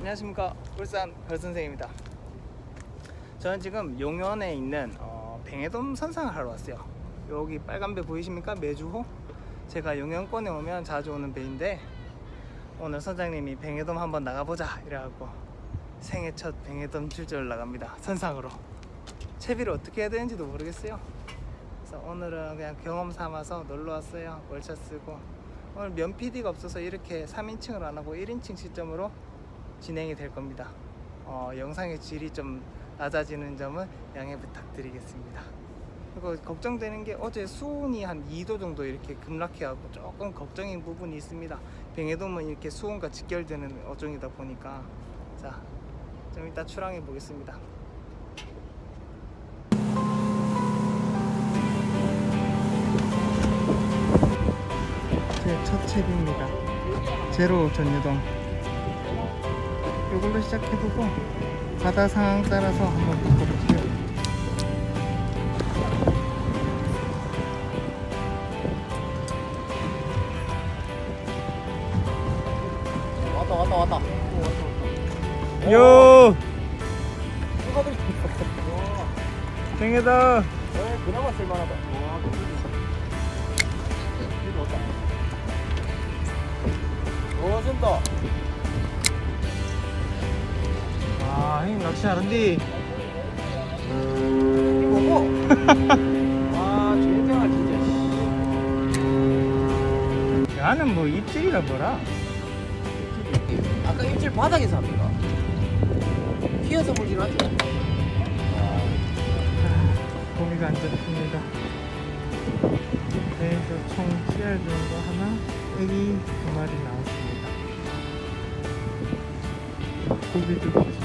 안녕하십니까. 울산 별선생입니다. 저는 지금 용현에 있는 어, 뱅해돔 선상을 하러 왔어요. 여기 빨간 배 보이십니까? 매주호? 제가 용현권에 오면 자주 오는 배인데 오늘 선장님이 뱅해돔 한번 나가보자 이래갖고 생애 첫 뱅해돔 출조를 나갑니다. 선상으로. 채비를 어떻게 해야 되는지도 모르겠어요. 그래서 오늘은 그냥 경험 삼아서 놀러 왔어요. 월차 쓰고. 오늘 면 PD가 없어서 이렇게 3인칭을 안 하고 1인칭 시점으로 진행이 될 겁니다. 어, 영상의 질이 좀 낮아지는 점은 양해 부탁드리겠습니다. 그리고 걱정되는 게 어제 수온이 한 2도 정도 이렇게 급락해갖고 조금 걱정인 부분이 있습니다. 뱅에돔은 이렇게 수온과 직결되는 어종이다 보니까 자, 좀 이따 출항해 보겠습니다. 제 첫 채비입니다. 제로 전유동. 이걸로 시작해보고 바다 상황 따라서 한번 바꿔볼게요. 왔다 왔다 왔다. 요, 누가들 뱅에다. 그나마 쓸만하다. 와 이거 왔다. 오 쓴다 낚시 하는디. 이거고 아 젠장아 진짜 야는 뭐 입질이라 뭐라. 아까 입질 바닥에서 합니까 휘어서 물질 하죠 고기가 안 잡힙니다. 그래서 총 씨알 거 하나, 애기 두 마리 나왔습니다. 고기 주고